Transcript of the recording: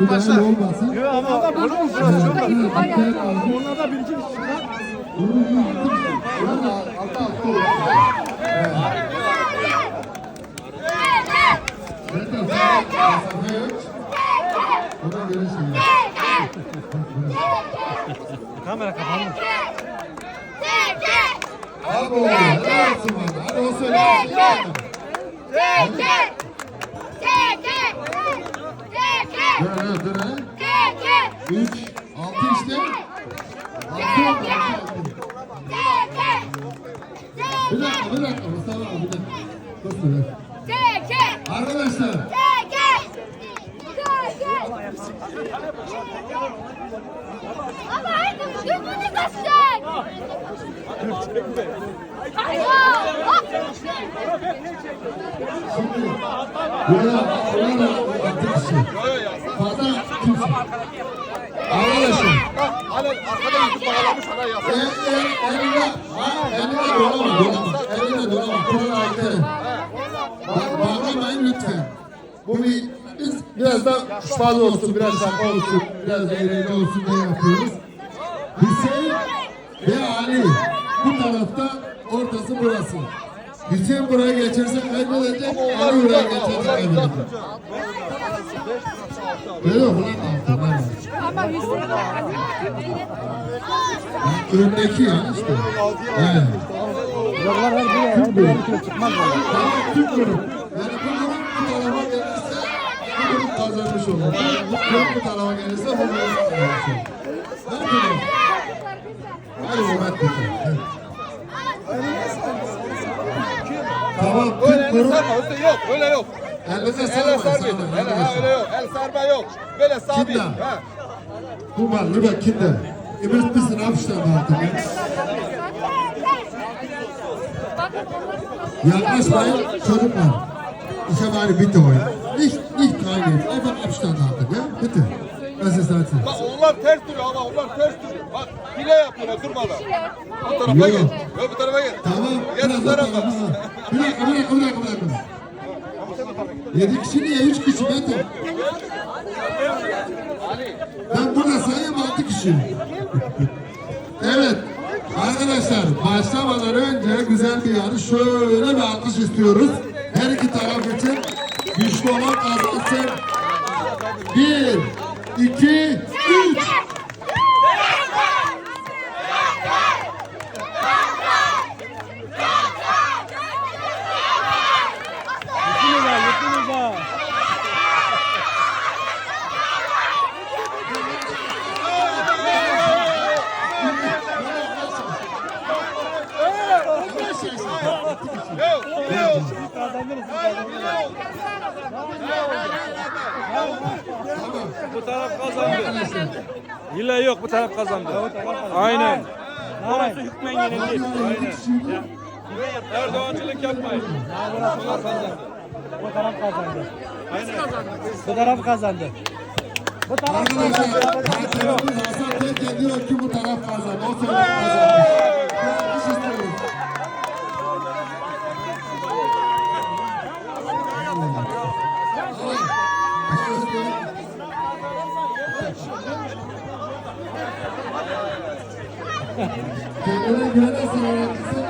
Bir başlar. olmasın. Yok ama ama bunu mu Onlarda bir iki kişi var. Ona göre şey. Kamera kapandı. Abi oğlum, helal olsun. Hadi o söyle. Dur, dur. ha. Üç, altı işte. Altı oldu. Bir dakika, bir dakika. Mustafa abi, bir dakika. Dur, dur. Arkadaşlar, Ama hayır, gözünü kaçacak. Şimdi buraya, buraya altı kişi. Fazla kimse. Arkadaşlar, Hala arkada yüzü bağlamış ona yap. el, el, eline, ha, eline dolama, dolama. Eline dolama. Kur'an ayetleri. Ba- Bağlamayın lütfen. Bu bir, biz biraz da fazla olsun, biraz şaka olsun, biraz eğlence olsun diye yapıyoruz. Hüseyin ve Ali bu tarafta, ortası burası. Hüseyin buraya geçerse kaybedecek, Ali buraya geçerse kaybedecek. Yok yok lan altı, lan altı. Öndeki ya işte. Evet. Tüm grup. Tamam, tüm grup. Yani bu grup bu tarafa gelirse bu grup kazanmış olur. Bu grup bu tarafa gelirse bu grup kazanmış olur. Hadi Mehmet bakalım. Tamam, Öyle el sarma Hüseyin yok. Öyle yok. Elinize El sarmayın, Öyle ha öyle yok. El sarma yok. Böyle sabit. Ha. Guck mal, lieber Kinder, ihr müsst ein bisschen Abstand halten. Yaklaşmayın çocuklar. Ich habe eine Bitte euch. Hile yapıyorlar durmadan. Bu tarafa gel. Yok bu tarafa gel. Tamam, Gel bu tarafa. bir dakika, bir dakika. Yedi kişi niye? Üç kişi Beto. Ben burada sayayım altı kişi. evet. Arkadaşlar başlamadan önce güzel bir yarış şöyle bir alkış istiyoruz. Her iki taraf için güçlü olan kazansın. Bir, iki, üç. Yok. Hile yok. Bu taraf kazandı. Hile yok bu taraf kazandı. Aynen. Orası hükmen yenildi. Aynen. Erdoğancılık yapmayın. Bunlar kazandı. Bu taraf kazandı. Bu taraf kazandı. Bu taraf Arkadaşlar hakemimiz Hasan Tekke diyor ki bu taraf kazandı. O taraf kazandı. Kendine güvene sağlamışsın.